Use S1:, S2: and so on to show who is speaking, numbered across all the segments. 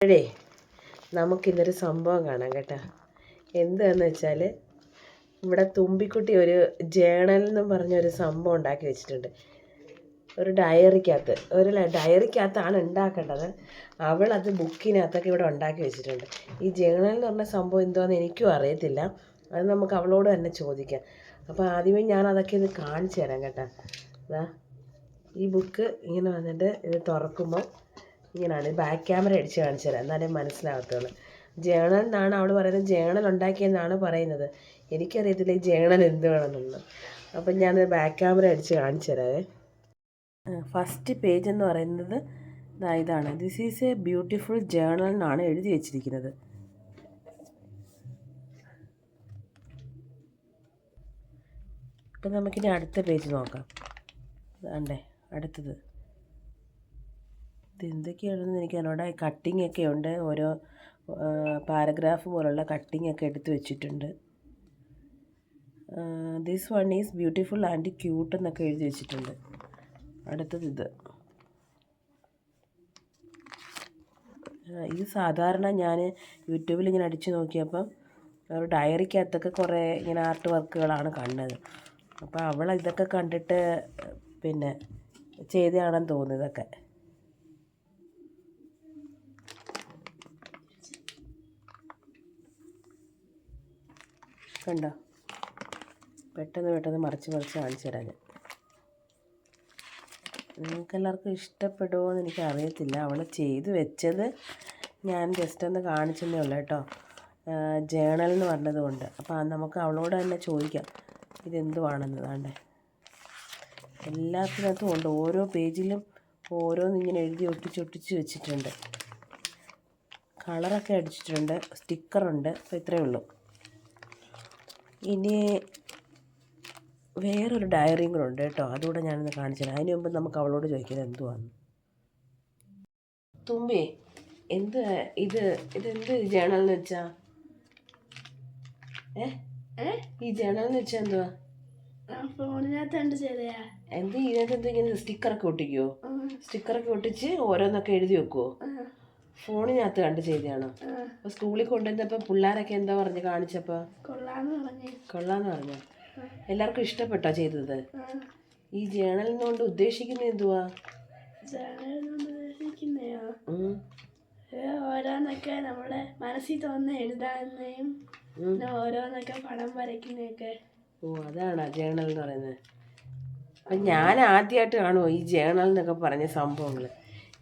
S1: അപ്പോഴേ നമുക്കിന്നൊരു സംഭവം കാണാം കേട്ടോ. എന്താന്ന് വെച്ചാൽ ഇവിടെ തുമ്പിക്കുട്ടി ഒരു ജേണൽ എന്ന് പറഞ്ഞൊരു സംഭവം ഉണ്ടാക്കി വെച്ചിട്ടുണ്ട്. ഒരു ഡയറിക്കകത്ത് ഒരു ഡയറിക്കകത്താണ് ഉണ്ടാക്കേണ്ടത്. അവൾ അത് ബുക്കിനകത്തൊക്കെ ഇവിടെ ഉണ്ടാക്കി വെച്ചിട്ടുണ്ട്. ഈ ജേണൽ എന്ന് പറഞ്ഞ സംഭവം എന്തോന്ന് എനിക്കും അറിയത്തില്ല. അത് നമുക്ക് അവളോട് തന്നെ ചോദിക്കാം. അപ്പോൾ ആദ്യമേ ഞാൻ അതൊക്കെ ഇത് കാണിച്ചു തരാം കേട്ടോ. ഈ ബുക്ക് ഇങ്ങനെ വന്നിട്ട് ഇത് തുറക്കുമ്പോൾ ഇങ്ങനെയാണ് ബാക്ക് ക്യാമറ അടിച്ച് കാണിച്ചു തരാം എന്നാലേ മനസ്സിലാകത്തുള്ളൂ ജേണൽ എന്നാണ് അവൾ പറയുന്നത്. ജേണൽ ഉണ്ടാക്കിയെന്നാണ് പറയുന്നത്. എനിക്കറിയത്തില്ല ഈ ജേണൽ എന്ത് വേണമെന്ന്. അപ്പം ഞാൻ ബാക്ക് ക്യാമറ അടിച്ച് കാണിച്ചു തരാവേ ഫസ്റ്റ് പേജ് എന്ന് പറയുന്നത് ഇതാണ്. This is a beautiful journal എന്നാണ് എഴുതി വെച്ചിരിക്കുന്നത്. ഇപ്പം നമുക്കിനി അടുത്ത പേജ് നോക്കാം. അണ്ടേ അടുത്തത്. എന്തൊക്കെയാണെന്ന് എനിക്ക് അതിനോട് കട്ടിംഗ് ഒക്കെ ഉണ്ട്. ഓരോ പാരഗ്രാഫ് പോലുള്ള കട്ടിംഗ് ഒക്കെ എടുത്ത് വെച്ചിട്ടുണ്ട്. This one is beautiful and cute എന്നൊക്കെ എഴുതി വെച്ചിട്ടുണ്ട്. അടുത്തത് ഇത്. ഇത് സാധാരണ ഞാൻ യൂട്യൂബിൽ ഇങ്ങനെ അടിച്ചു നോക്കിയപ്പം ഒരു ഡയറിക്കകത്തൊക്കെ കുറേ ഇങ്ങനെ ആർട്ട് വർക്കുകളാണ് കണ്ടത്. അപ്പോൾ അവൾ ഇതൊക്കെ കണ്ടിട്ട് പിന്നെ ചെയ്തതാണെന്ന് തോന്നുന്നു ഇതൊക്കെ. കണ്ടോ പെട്ടെന്ന് പെട്ടെന്ന് മറിച്ച് മറിച്ച് കാണിച്ചു തരാം ഞാൻ. നിങ്ങൾക്ക് എല്ലാവർക്കും ഇഷ്ടപ്പെടുമോ എന്ന് എനിക്ക് അറിയത്തില്ല അവൾ ചെയ്തു വെച്ചത് ഞാൻ ജസ്റ്റ് ഒന്ന് കാണിച്ചെന്നേ ഉള്ളൂ കേട്ടോ. ജേണൽ എന്ന് പറഞ്ഞത് കൊണ്ട്. അപ്പോൾ നമുക്ക് അവളോട് തന്നെ ചോദിക്കാം. ഇതെന്തുവാണെന്ന് താണ്ടേ എല്ലാത്തിനകത്തും ഉണ്ട്. ഓരോ പേജിലും ഓരോന്നിങ്ങനെ എഴുതി ഒട്ടിച്ച് ഒട്ടിച്ച് വെച്ചിട്ടുണ്ട്. കളറൊക്കെ അടിച്ചിട്ടുണ്ട്. സ്റ്റിക്കറുണ്ട്. അപ്പോൾ ഇത്രയേ ഉള്ളൂ. ഇനി വേറൊരു ഡയറിയും കൂടെ ഉണ്ട് കേട്ടോ. അതുകൂടെ ഞാനൊന്ന് കാണിച്ചത് അതിന് മുമ്പ് നമുക്ക് അവളോട് ചോദിക്കാൻ എന്തുവാന്ന്? തുമ്പി എന്ത് ഇത് ഇതെന്ത് ജേണൽ എന്ന് വെച്ചാ? ഏ? ഈ ജേണൽ എന്ന് വെച്ചാൽ എന്തുവാ? എന്ത് ഇതിനകത്ത് എന്താ ഇങ്ങനെ സ്റ്റിക്കറൊക്കെ ഒട്ടിക്കുവോ? സ്റ്റിക്കറൊക്കെ ഒട്ടിച്ച് ഓരോന്നൊക്കെ എഴുതി വെക്കുവോ? ഫോണിനകത്ത് കണ്ട് ചെയ്തതാണോ? അപ്പോൾ സ്കൂളിൽ കൊണ്ടുവന്നപ്പോൾ പിള്ളേരൊക്കെ എന്താ പറഞ്ഞു കാണിച്ചപ്പോൾ
S2: കൊള്ളാന്ന് പറഞ്ഞു.
S1: എല്ലാവർക്കും ഇഷ്ടപ്പെട്ടോ ചെയ്തത്? ഈ ജേണൽ കൊണ്ട് ഉദ്ദേശിക്കുന്ന എന്തുവാ.
S2: ഓരോന്നൊക്കെ നമ്മുടെ മനസ്സിൽ തോന്നുന്ന എഴുതാനെയും ഓരോന്നൊക്കെ പടം വരയ്ക്കുന്നൊക്കെ
S1: ഓ അതാണ് ജേണൽ എന്ന് പറയുന്നത്? അപ്പം ഞാൻ ആദ്യമായിട്ട് കാണുമോ ഈ ജേണൽ എന്നൊക്കെ പറഞ്ഞ സംഭവങ്ങൾ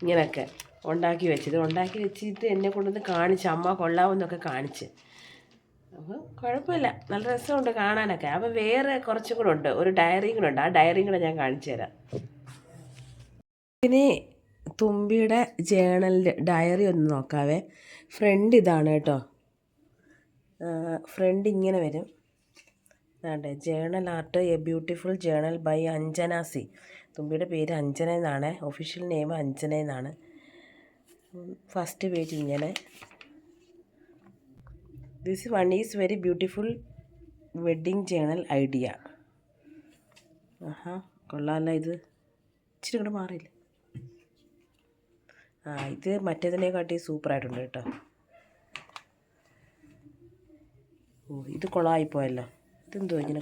S1: ഇങ്ങനെയൊക്കെ ഉണ്ടാക്കി വെച്ചത്. ഉണ്ടാക്കി വെച്ചിട്ട് എന്നെ കൊണ്ടുവന്ന് കാണിച്ച് അമ്മ കൊള്ളാമെന്നൊക്കെ കാണിച്ച്. അപ്പോൾ കുഴപ്പമില്ല. നല്ല രസമുണ്ട് കാണാനൊക്കെ. അപ്പോൾ വേറെ കുറച്ചും കൂടെ ഉണ്ട്. ഒരു ഡയറി കൂടെ ഉണ്ട്. ആ ഡയറി കൂടെ ഞാൻ കാണിച്ചു തരാം. ഇനി തുമ്പിയുടെ ജേണലിൽ ഡയറി ഒന്ന് നോക്കാവേ. ഫ്രണ്ട് ഇതാണ് കേട്ടോ. ഫ്രണ്ട് ഇങ്ങനെ വരും. അതെ journal art a beautiful journal by Anjana C. തുമ്പിയുടെ പേര് അഞ്ജന എന്നാണ്. ഒഫീഷ്യൽ നെയിം അഞ്ജന എന്നാണ്. ഫസ്റ്റ് പേജ് ഇങ്ങനെ. This one is very beautiful wedding journal idea ആഹാ കൊള്ളാമല്ല ഇത്. ഇച്ചിരി കൂടെ മാറിയില്ല? ആ ഇത് മറ്റേതിനെക്കാട്ടി സൂപ്പറായിട്ടുണ്ട് കേട്ടോ. ഓ ഇത് കൊളായിപ്പോയല്ലോ ഇതെന്തോ ഇങ്ങനെ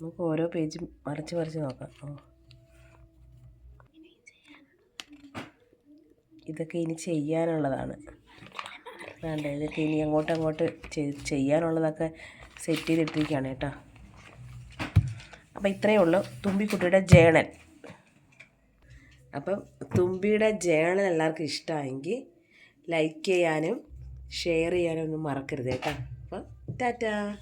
S1: നമുക്ക് ഓരോ പേജും മറിച്ച് മറിച്ച് നോക്കാം. ഓ. ഇതൊക്കെ ഇനി ചെയ്യാനുള്ളതാണ്. വേണ്ട ഇതൊക്കെ ഇനി അങ്ങോട്ട് അങ്ങോട്ട് ചെയ്യാനുള്ളതൊക്കെ സെറ്റ് ചെയ്തിട്ടിരിക്കുകയാണ് കേട്ടോ. അപ്പം ഇത്രയേ ഉള്ളൂ. തുമ്പിക്കുട്ടിയുടെ ജേണൽ. അപ്പം തുമ്പിയുടെ ജേണൽ എല്ലാവർക്കും ഇഷ്ടമായെങ്കിൽ ലൈക്ക് ചെയ്യാനും ഷെയർ ചെയ്യാനും ഒന്നും മറക്കരുത് കേട്ടോ. അപ്പം ടാറ്റാ.